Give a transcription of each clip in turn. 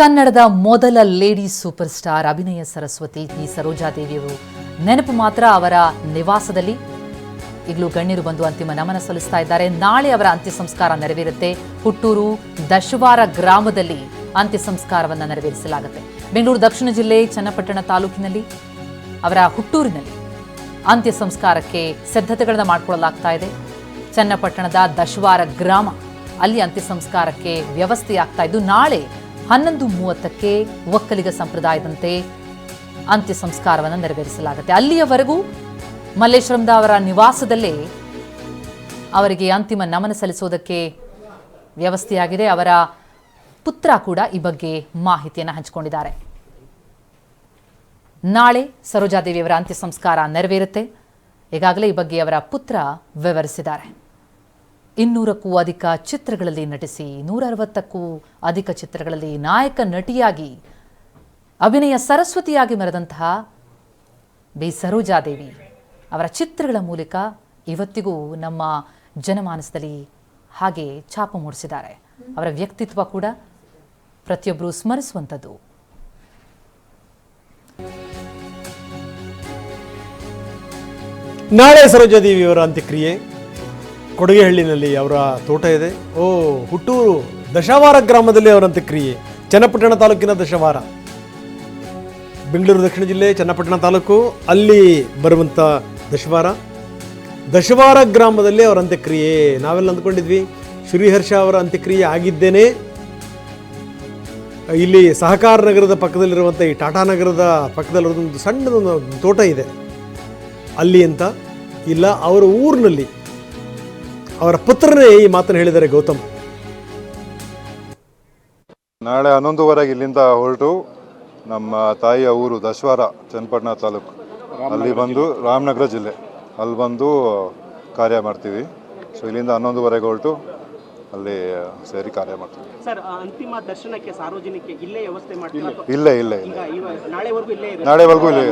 ಕನ್ನಡದ ಮೊದಲ lady super star ಅಭಿನಯ ಸರಸ್ವತಿ ಟಿ. ಸರೋಜಾದೇವಿಯವರು. ನೆನಪು ಮಾತ್ರ ಅವರ ನಿವಾಸದಲ್ಲಿ. ಈಗಲೂ ಗಣ್ಯರು ಬಂದು ಅಂತಿಮ ನಮನ ಸಲ್ಲಿಸ್ತಾ ಇದ್ದಾರೆ. ನಾಳೆ ಅವರ ಅಂತ್ಯ ಸಂಸ್ಕಾರ ನೆರವೇರುತ್ತೆ. ಹುಟ್ಟೂರು ದಶವಾರ ಗ್ರಾಮದಲ್ಲಿ ಅಂತ್ಯ ಸಂಸ್ಕಾರವನ್ನು ನೆರವೇರಿಸಲಾಗುತ್ತೆ. ಬೆಂಗಳೂರು ದಕ್ಷಿಣ ಜಿಲ್ಲೆ, ಚನ್ನಪಟ್ಟಣ ತಾಲೂಕಿನಲ್ಲಿ, ಅವರ ಹುಟ್ಟೂರಿನಲ್ಲಿ ಅಂತ್ಯ ಸಂಸ್ಕಾರಕ್ಕೆ ಸಿದ್ಧತೆಗಳನ್ನು ಮಾಡಿಕೊಳ್ಳಲಾಗ್ತಾ ಇದೆ. ಚನ್ನಪಟ್ಟಣದ ದಶವಾರ ಗ್ರಾಮ, ಅಲ್ಲಿ ಅಂತ್ಯ ಸಂಸ್ಕಾರಕ್ಕೆ ವ್ಯವಸ್ಥೆಯಾಗ್ತಾ ಇದ್ದು ನಾಳೆ ಹನ್ನೊಂದು ಮೂವತ್ತಕ್ಕೆ ಒಕ್ಕಲಿಗ ಸಂಪ್ರದಾಯದಂತೆ ಅಂತ್ಯ ಸಂಸ್ಕಾರವನ್ನು ನೆರವೇರಿಸಲಾಗುತ್ತೆ. ಅಲ್ಲಿಯವರೆಗೂ ಮಲ್ಲೇಶ್ವರಂದ ಅವರ ನಿವಾಸದಲ್ಲೇ ಅವರಿಗೆ ಅಂತಿಮ ನಮನ ಸಲ್ಲಿಸೋದಕ್ಕೆ ವ್ಯವಸ್ಥೆಯಾಗಿದೆ. ಅವರ ಪುತ್ರ ಕೂಡ ಈ ಬಗ್ಗೆ ಮಾಹಿತಿಯನ್ನು ಹಂಚಿಕೊಂಡಿದ್ದಾರೆ. ನಾಳೆ ಸರೋಜಾದೇವಿಯವರ ಅಂತ್ಯ ಸಂಸ್ಕಾರ ನೆರವೇರುತ್ತೆ. ಈಗಾಗಲೇ ಈ ಬಗ್ಗೆ ಅವರ ಪುತ್ರ ವಿವರಿಸಿದ್ದಾರೆ. ಇನ್ನೂರಕ್ಕೂ ಅಧಿಕ ಚಿತ್ರಗಳಲ್ಲಿ ನಟಿಸಿ ನೂರ ಅರವತ್ತಕ್ಕೂ ಅಧಿಕ ಚಿತ್ರಗಳಲ್ಲಿ ನಾಯಕ ನಟಿಯಾಗಿ, ಅಭಿನಯ ಸರಸ್ವತಿಯಾಗಿ ಮೆರೆದಂತಹ ಬಿ. ಸರೋಜಾದೇವಿ ಅವರ ಚಿತ್ರಗಳ ಮೂಲಕ ಇವತ್ತಿಗೂ ನಮ್ಮ ಜನಮಾನಸದಲ್ಲಿ ಹಾಗೆ ಛಾಪು ಮೂಡಿಸಿದ್ದಾರೆ. ಅವರ ವ್ಯಕ್ತಿತ್ವ ಕೂಡ ಪ್ರತಿಯೊಬ್ಬರು ಸ್ಮರಿಸುವಂಥದ್ದು. ನಾಳೆ ಸರೋಜಾದೇವಿಯವರ ಅಂತ್ಯಕ್ರಿಯೆ. ಕೊಡಗೆಹಳ್ಳಿನಲ್ಲಿ ಅವರ ತೋಟ ಇದೆ. ಓ, ಹುಟ್ಟೂರು ದಶವಾರ ಗ್ರಾಮದಲ್ಲಿ ಅವರ ಕ್ರಿಯೆ. ಚನ್ನಪಟ್ಟಣ ತಾಲೂಕಿನ ದಶವಾರ. ಬೆಂಗಳೂರು ದಕ್ಷಿಣ ಜಿಲ್ಲೆ, ಚನ್ನಪಟ್ಟಣ ತಾಲೂಕು, ಅಲ್ಲಿ ಬರುವಂಥ ದಶವಾರ. ದಶವಾರ ಗ್ರಾಮದಲ್ಲಿ ಅವರ ಅಂತ್ಯಕ್ರಿಯೆ ನಾವೆಲ್ಲ ಅಂದ್ಕೊಂಡಿದ್ವಿ, ಶ್ರೀಹರ್ಷ ಅವರ ಅಂತ್ಯಕ್ರಿಯೆ ಆಗಿದ್ದೇನೆ. ಇಲ್ಲಿ ಸಹಕಾರ ನಗರದ ಪಕ್ಕದಲ್ಲಿರುವಂಥ ಈ ಟಾಟಾ ನಗರದ ಪಕ್ಕದಲ್ಲಿರೋದೊಂದು ಸಣ್ಣದೊಂದು ತೋಟ ಇದೆ. ಅಲ್ಲಿ ಅಂತ ಇಲ್ಲ, ಅವರ ಊರಿನಲ್ಲಿ ಅವರ ಪುತ್ರನೇ ಈ ಮಾತನ್ನು ಹೇಳಿದ್ದಾರೆ ಗೌತಮ್. ನಾಳೆ ಹನ್ನೊಂದುವರೆಗೆ ಇಲ್ಲಿಂದ ಹೊರಟು ನಮ್ಮ ತಾಯಿಯ ಊರು ದಶವಾರ ಚನ್ನಪಟ್ಟಣ ತಾಲೂಕು. ಅಲ್ಲಿ ಬಂದು ರಾಮನಗರ ಜಿಲ್ಲೆ. ಅಲ್ಲಿ ಬಂದು ಕಾರ್ಯ ಮಾಡ್ತೀವಿ. ಸೊ ಇಲ್ಲಿಂದ ಹನ್ನೊಂದುವರೆಗೆ ಹೊರಟು ಅಲ್ಲಿ ಸೇರಿ ಕಾರ್ಯ ಮಾಡ್ತೀವಿ. ಸರ್ ಅಂತಿಮ ದರ್ಶನಕ್ಕೆ ಸಾರ್ವಜನಿಕ ಇಲ್ಲೇ ವ್ಯವಸ್ಥೆ ಮಾಡ್ತೀವಿ ಇಲ್ಲ ಇಲ್ಲ ಇಲ್ಲೇ ನಾಳೆವರೆಗೂ ಇಲ್ಲೇ ಇರುತ್ತೆ ನಾಳೆವರೆಗೂ ಇಲ್ಲೇ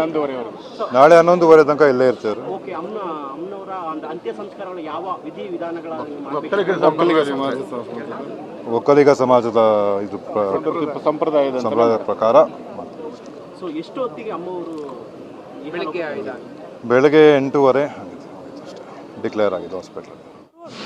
ನಾಳೆ ಹನ್ನೊಂದುವರೆ ತನಕ ಇಲ್ಲೇ ಇರ್ತೀವಿ ಓಕೆ ಅಮ್ಮ ಅಮ್ಮನವರ ಒಂದು ಅಂತ್ಯ ಸಂಸ್ಕಾರಗಳು ಯಾವ ವಿಧಿ ವಿಧಾನಗಳ ಮಾಡಬೇಕು? ಒಕ್ಕಲಿಗ ಸಮಾಜದ ಇದು ಪ್ರ- ಸಂಪ್ರದಾಯದ ಸಂಪ್ರದಾಯದ ಪ್ರಕಾರ ಸೊ ಎಷ್ಟು ಹೊತ್ತಿಗೆ ಅಮ್ಮವರು ಬೆಳಿಗ್ಗೆ ಬೆಳಗ್ಗೆ ಎಂಟೂವರೆ ಡಿಕ್ಲೇರ್ ಆಗಿದೆ ಹಾಸ್ಪಿಟ್ಲ್